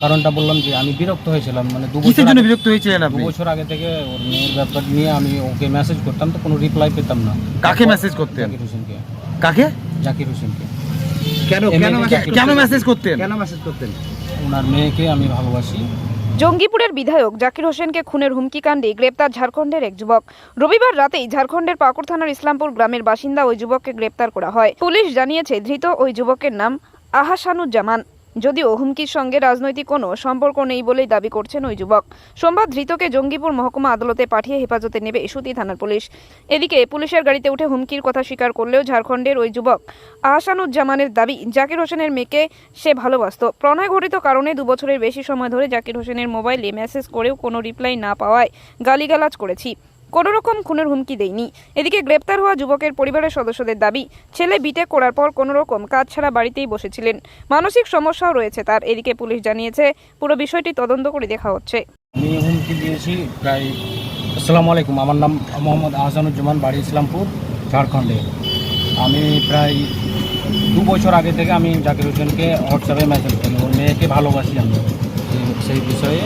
কারণটা বললাম যে আমি বিরক্ত হয়েছিলাম মানে দু কিসের বছর জন্য বিরক্ত হয়েছিলেন দু আপনি? বছর আগে থেকে ওর মেয়ের ব্যাপার নিয়ে আমি ওকে মেসেজ করতাম তো কোনো রিপ্লাই পেতাম না। কাকে মেসেজ করতেন? জাকির হোসেনকে। কাকে? জাকির হোসেনকে। কেন কেন message কেন কেন মেসেজ করতেন? কেন মেসেজ করতেন? ওনার মেয়েকে আমি ভালোবাসি। জঙ্গিপুরের বিধায়ক জাকির হোসেনকে খুনের হুমকি কাণ্ডে গ্রেপ্তার ঝাড়খণ্ডের এক যুবক। রবিবার রাতেই ঝাড়খণ্ডের পাকুড় থানার ইসলামপুর গ্রামের বাসিন্দা ওই যুবককে গ্রেপ্তার করা হয়। পুলিশ জানিয়েছে ধৃত ওই যুবকের নাম আহাসানুজ্জামান। যদিও হুমকির সঙ্গে রাজনৈতিক কোনো সম্পর্ক নেই বলেই দাবি করছেন ওই যুবক। সোমবার ধৃতকে জঙ্গিপুর মহকুমা আদালতে পাঠিয়ে হেফাজতে নেবে সুতি থানার পুলিশ। এদিকে পুলিশের গাড়িতে উঠে হুমকির কথা স্বীকার করলেও ঝাড়খণ্ডের ওই যুবক আহসানুজ্জামানের দাবি, জাকির হোসেনের মেয়েকে সে ভালোবাসত। প্রণয় ঘটিত কারণে দু বছরের বেশি সময় ধরে জাকির হোসেনের মোবাইলে মেসেজ করেও কোনো রিপ্লাই না পাওয়ায় গালিগালাজ করেছি। কোনো রকম খুনের হুমকি দেয়নি। এদিকে গ্রেপ্তার হওয়া যুবকের পরিবারের সদস্যদের দাবি, ছেলে বিটে করার পর কোনো রকম কাজ ছাড়া বাড়িতেই বসেছিলেন। মানসিক সমস্যাও রয়েছে তার, এদিকে পুলিশ জানিয়েছে, পুরো বিষয়টি তদন্ত করে দেখা হচ্ছে। আমি হুমকি দিয়েছি প্রায়, আসসালামু আলাইকুম, আমার নাম মোহাম্মদ আহসানুজ্জামান, বাড়ি ইসলামপুর, ঝাড়খণ্ডে। আমি প্রায় দু বছর আগে থেকে আমি জাকির হোসেনকে হোয়াটসঅ্যাপে মেসেজ করি, ওর মেয়েকে ভালোবাসি আমি, সেই- বিষয়ে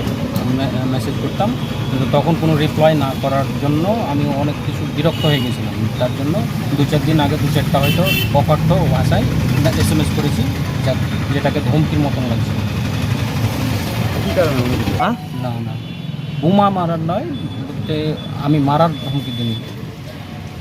মেসেজ করতাম। কিন্তু তখন কোনো রিপ্লাই না করার জন্য আমি অনেক কিছু বিরক্ত হয়ে গেছিলাম। তার জন্য দু চার দিন আগে দু চারটা হয়তো অকথ্য ভাষায় এস এম এস করেছি যা- যেটাকে ধমকির মতন লাগছে? না না। বোমা মারার নয় আমি মারার হুমকি দিইনি।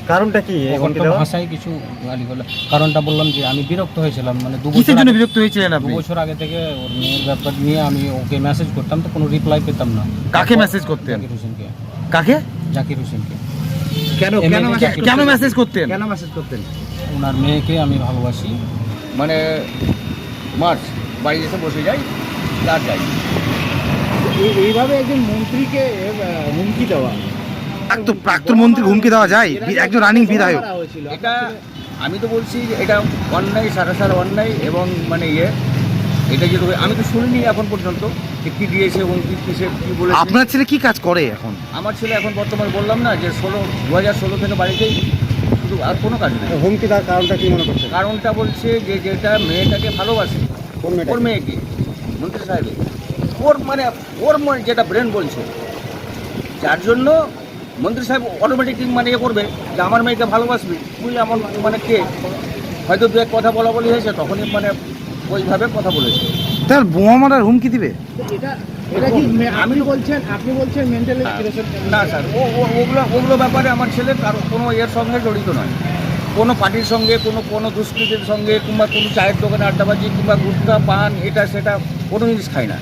কারণটা কি তো ভাষায় কিছু গালি গলা কারণটা বললাম যে আমি বিরক্ত হয়েছিলাম মানে দু বছর জন্য বিরক্ত হয়েছিলেন দু বছর আগে থেকে ওর মেয়ের ব্যাপার নিয়ে আমি ওকে মেসেজ করতাম তো কোনো রিপ্লাই পেতাম না। কাকে মেসেজ করতেন? জাকির হোসেনকে। কাকে? জাকির হোসেনকে। কেন কেন কেন মেসেজ করতেন? কেন মেসেজ করতেন? ওনার মেয়েকে আমি ভালোবাসি। মানে মার্চ বাড়ি এসে বসে যাই আর যাই। এই- এইভাবে একজন মন্ত্রীকে হুমকি দেওয়া। প্রাক্তন প্রাক্তন মন্ত্রী হুমকি দেওয়া যায় একজন রানিং বিধায়ক। এটা আমি তো বলছি যে এটা অন্যায় সারাসার অন্যায় এবং মানে ইয়ে এটা যেটা আমি তো শুনিনি এখন পর্যন্ত যে কী দিয়েছে এবং কী কিসে কী বলেছে। আপনার ছেলে কি কাজ করে এখন? আমার ছেলে এখন বর্তমানে বললাম না যে ষোলো দু হাজার ষোলো থেকে বাড়িতেই শুধু আর কোনো কাজ নেই। হুমকি দেওয়ার কারণটা কি মনে করছে কারণটা বলছে যে যেটা মেয়েটাকে ভালোবাসে? ওর মেয়েকে মন্ত্রী সাহেবের। ওর মানে ওর মানে যেটা ব্রেন বলছে যার জন্য মন্ত্রী সাহেব অটোমেটিক মানে ইয়ে করবে যে আমার মেয়েকে ভালোবাসবি। তুই আমার মানে কে? হয়তো দু এক কথা বলা বলি হয়েছে তখনই মানে ওইভাবে কথা বলেছে। তার বোমা মারার হুমকি দিবে? এটা এটা কি আপনি বলছেন আপনি বলছেন মেন্টালি না স্যার ও ও- ওগুলো ওগুলো ব্যাপারে আমার ছেলে কারও কোনো এর সঙ্গে জড়িত নয়। কোনো পার্টির সঙ্গে কোনো কোনো দুষ্কৃতির সঙ্গে কিংবা কোনো চায়ের দোকানে আড্ডাবাজি কিংবা গুটকা পান এটা সেটা কোনো জিনিস খায় না।